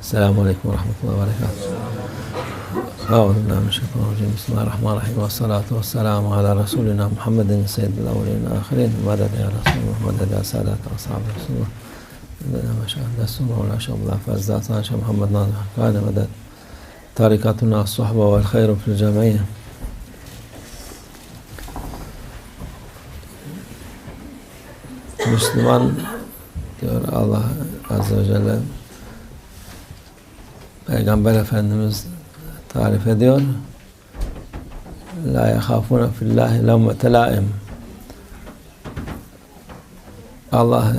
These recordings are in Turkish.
السلام عليكم ورحمة الله وبركاته. أعوذ بالله من الشيطان الرجيم. بسم الله الرحمن الرحيم. والصلاة والسلام على رسولنا محمد سيد الأولين والآخرين. مدد يا رسول الله مدد يا سادة أصحاب رسول الله. ما شاء الله السنة ولا شاء الله فأزداد شاء محمد ناظر قال مدد طريقتنا الصحبة والخير في الجمعية Müslüman diyor Allah Azze ve Celle Peygamber Efendimiz tarif ediyor. La yahafuna fillahi levmete laim. Allah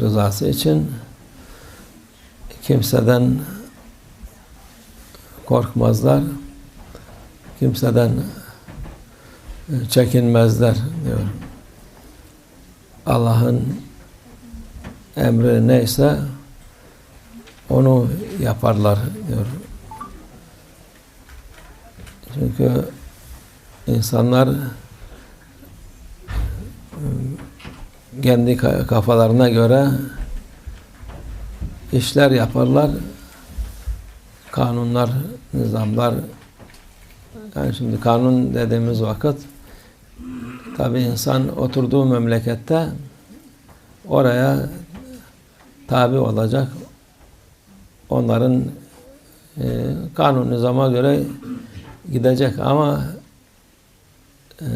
rızası için kimseden korkmazlar. Kimseden çekinmezler diyor. Allah'ın emri neyse onu yaparlar diyor. Çünkü insanlar kendi kafalarına göre işler yaparlar. Kanunlar, nizamlar yani şimdi kanun dediğimiz vakit tabi insan oturduğu memlekette oraya tabi olacak. Onların e, kanun nizama göre gidecek ama e,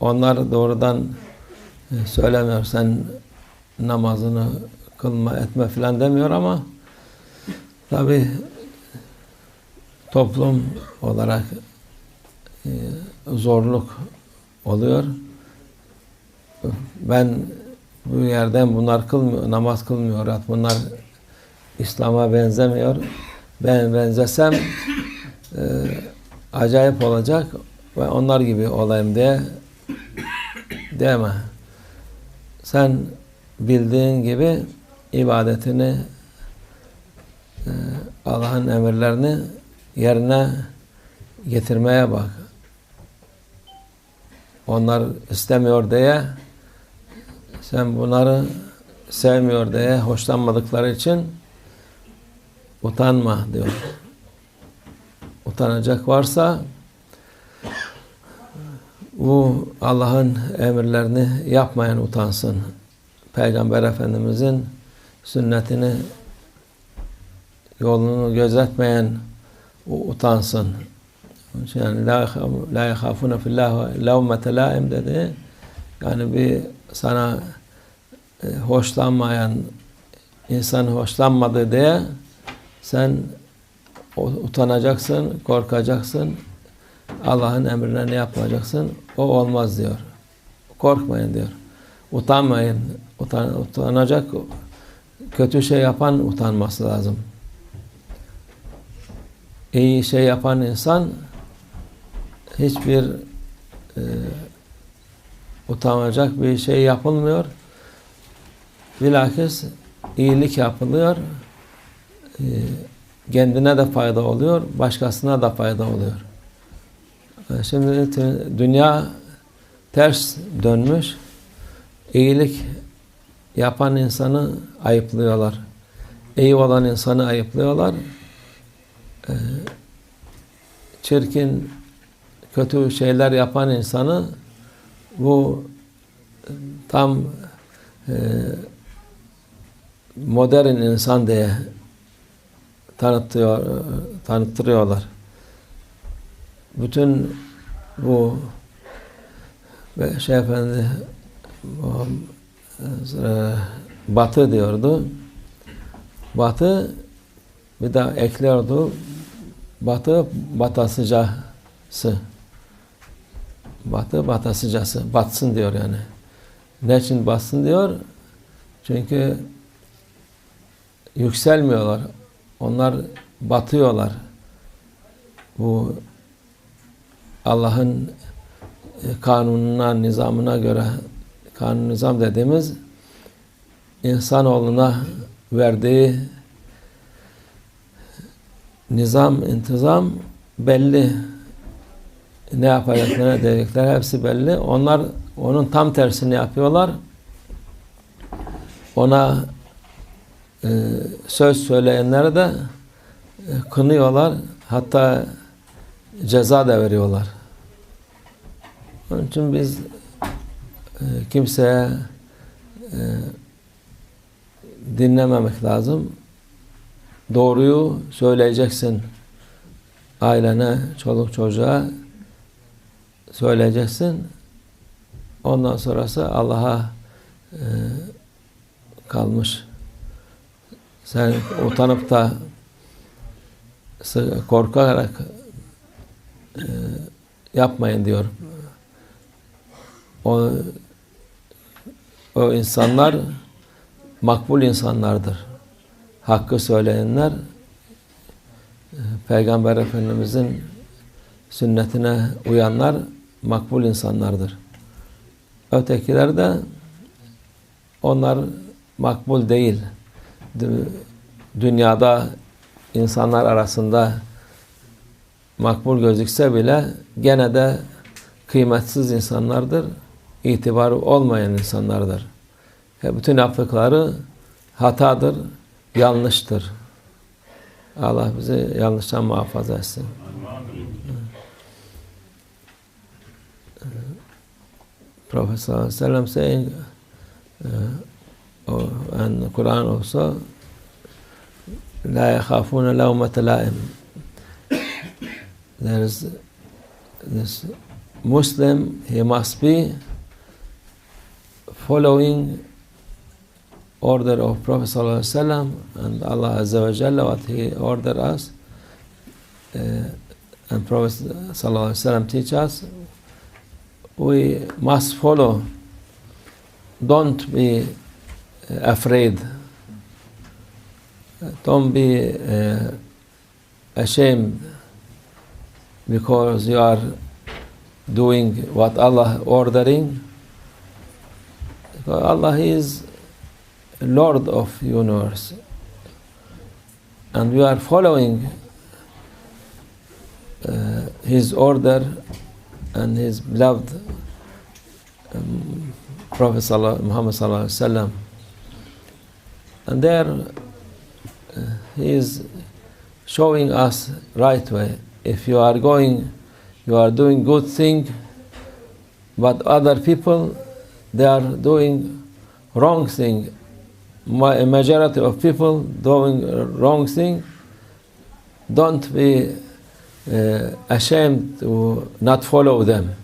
onlar doğrudan e, söylemiyor sen namazını kılma etme filan demiyor ama tabi toplum olarak e, zorluk oluyor. Ben bu yerden bunlar kılmıyor, namaz kılmıyor. Bunlar İslam'a benzemiyor. Ben benzesem e, acayip olacak ve onlar gibi olayım diye deme. Sen bildiğin gibi ibadetini e, Allah'ın emirlerini yerine getirmeye bak. Onlar istemiyor diye sen bunları sevmiyor diye hoşlanmadıkları için utanma diyor. Utanacak varsa bu Allah'ın emirlerini yapmayan utansın. Peygamber Efendimizin sünnetini yolunu gözetmeyen utansın. Yani la la yahafuna fillah levmete laim dedi. Yani bir sana e, hoşlanmayan insan hoşlanmadı diye sen utanacaksın, korkacaksın. Allah'ın emirlerini yapacaksın. O olmaz diyor. Korkmayın diyor. Utanmayın. Utan, utanacak kötü şey yapan utanması lazım. İyi şey yapan insan hiçbir e, utanacak bir şey yapılmıyor. Bilakis iyilik yapılıyor. E, kendine de fayda oluyor, başkasına da fayda oluyor. E, şimdi dünya ters dönmüş. İyilik yapan insanı ayıplıyorlar. İyi olan insanı ayıplıyorlar. E, çirkin, kötü şeyler yapan insanı bu tam e, modern insan diye tanıtıyor, tanıttırıyorlar. Bütün bu ve şey efendi bu, e, batı diyordu. Batı bir daha ekliyordu. Batı batasıcası. Batı batasıcası. Batsın diyor yani. Ne için batsın diyor? Çünkü yükselmiyorlar. Onlar batıyorlar. Bu Allah'ın kanununa, nizamına göre kanun nizam dediğimiz insanoğluna verdiği nizam, intizam belli. Ne yapacaklar, ne diyecekler hepsi belli. Onlar onun tam tersini yapıyorlar. Ona e, söz söyleyenleri de e, kınıyorlar. Hatta ceza da veriyorlar. Onun için biz e, kimseye e, dinlememek lazım. Doğruyu söyleyeceksin. Ailene, çoluk çocuğa söyleyeceksin. Ondan sonrası Allah'a kalmış. Sen utanıp da korkarak e, yapmayın diyor. O, o insanlar makbul insanlardır. Hakkı söyleyenler e, Peygamber Efendimizin sünnetine uyanlar makbul insanlardır. Ötekiler de onlar makbul değil. Dünyada insanlar arasında makbul gözükse bile gene de kıymetsiz insanlardır. İtibarı olmayan insanlardır. Bütün yaptıkları hatadır, yanlıştır. Allah bizi yanlıştan muhafaza etsin. Prophet sallallahu aleyhi ve sellem saying, uh, the Quran also, لا يخافون لومة لائم. There is this Muslim, he must be following order of Prophet wasallam and Allah Azza wa Jalla what he ordered us uh, and Prophet wasallam teach us we must follow don't be afraid don't be uh, ashamed because you are doing what Allah ordering. Because Allah is Lord of universe, and we are following uh, His order and His beloved um, Prophet Muhammad Sallallahu Alaihi Wasallam. And there uh, He is showing us right way. If you are going you are doing good thing, but other people they are doing wrong thing. A majority of people doing wrong thing. Don't be uh, ashamed to not follow them.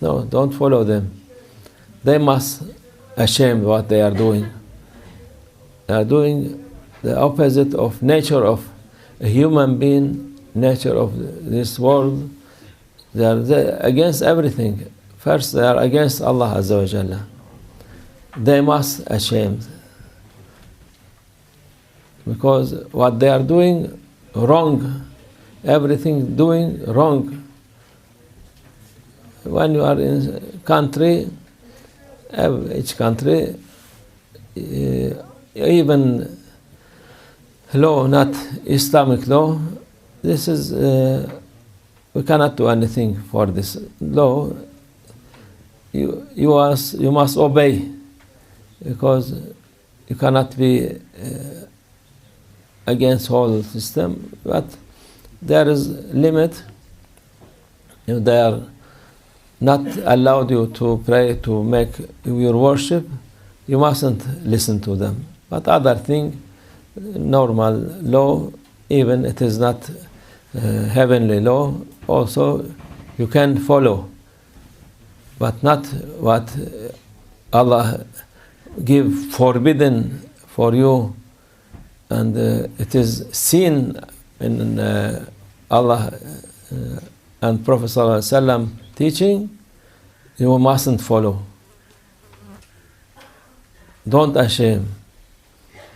No, don't follow them. They must ashamed what they are doing. They are doing the opposite of nature of a human being, nature of this world they are against everything. First, they are against Allah Azza wa Jalla. They must ashamed. Because what they are doing wrong, everything doing wrong. When you are in country, each country, eh, even law, not Islamic law, this is uh, we cannot do anything for this law. You, you, must, you must obey because you cannot be uh, against whole system. But there is limit. If they are not allowed you to pray to make your worship, you mustn't listen to them. But other thing, normal law, even it is not uh, heavenly law, also you can follow, but not what Allah give forbidden for you, and uh, it is seen in uh, Allah uh, and Prophet ﷺ teaching, you mustn't follow. Don't ashamed.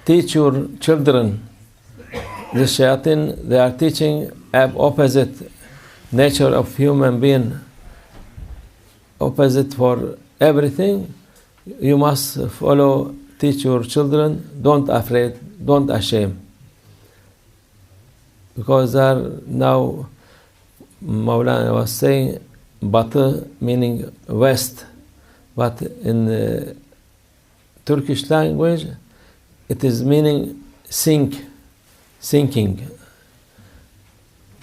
Teach your children. The shayateen, they are teaching opposite nature of human being opposite for everything. You must follow teach your children. Don't afraid don't ashamed. Because there now Maulana was saying Batı meaning west. But in the Turkish language it is meaning think, thinking,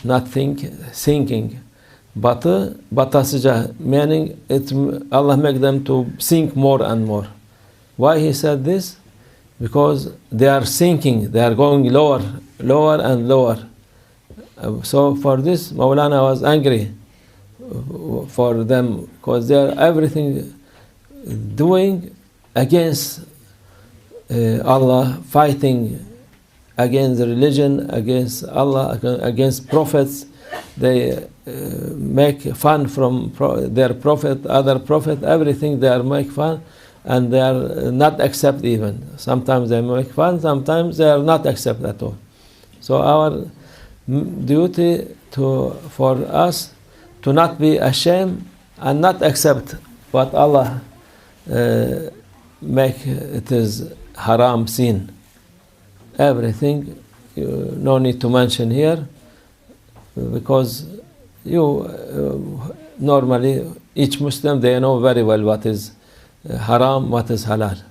not think, thinking. Batı, batasıca, meaning it, Allah make them to sink more and more. Why he said this? Because they are sinking, they are going lower, lower and lower. So for this, Maulana was angry for them because they are everything doing against uh, Allah, fighting against religion, against Allah, against prophets. They uh, make fun from pro- their prophet, other prophet, everything they are make fun, and they are not accept even. Sometimes they make fun, sometimes they are not accept at all. So our duty to for us to not be ashamed and not accept what Allah uh, make it is haram sin. Everything, you, no need to mention here, because you uh, normally each Muslim they know very well what is uh, haram, what is halal.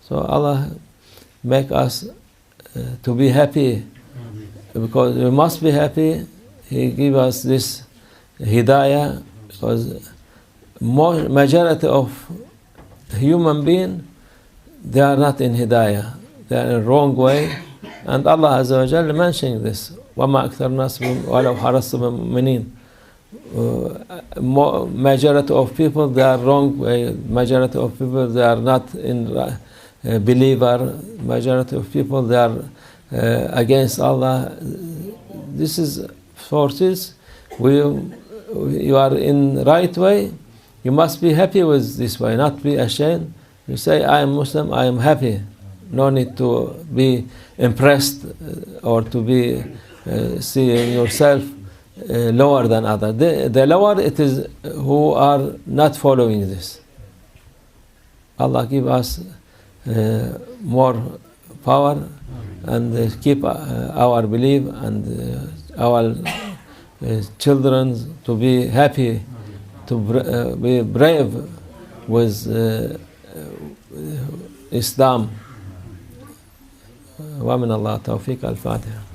So Allah make us uh, to be happy because we must be happy. He give us this hidayah because more, majority of human being they are not in hidayah. They are in wrong way. And Allah Azza wa Jalla mentioning this. وَمَا أَكْثَرُ النَّاسِ وَلَوْ حَرَصْتُ بِالْمُؤْمِنِينَ uh, mo- majority of people they are wrong way. Majority of people they are not in uh, believer. Majority of people they are uh, against Allah. This is forces. We, you are in right way. You must be happy with this way, not be ashamed. You say, I am Muslim, I am happy. No need to be impressed uh, or to be uh, seeing yourself uh, lower than others. The, the lower it is who are not following this. Allah give us uh, more power and keep uh, our belief and uh, our children to be happy, to br- be brave with إسلام. ومن الله توفيق الفاتحة.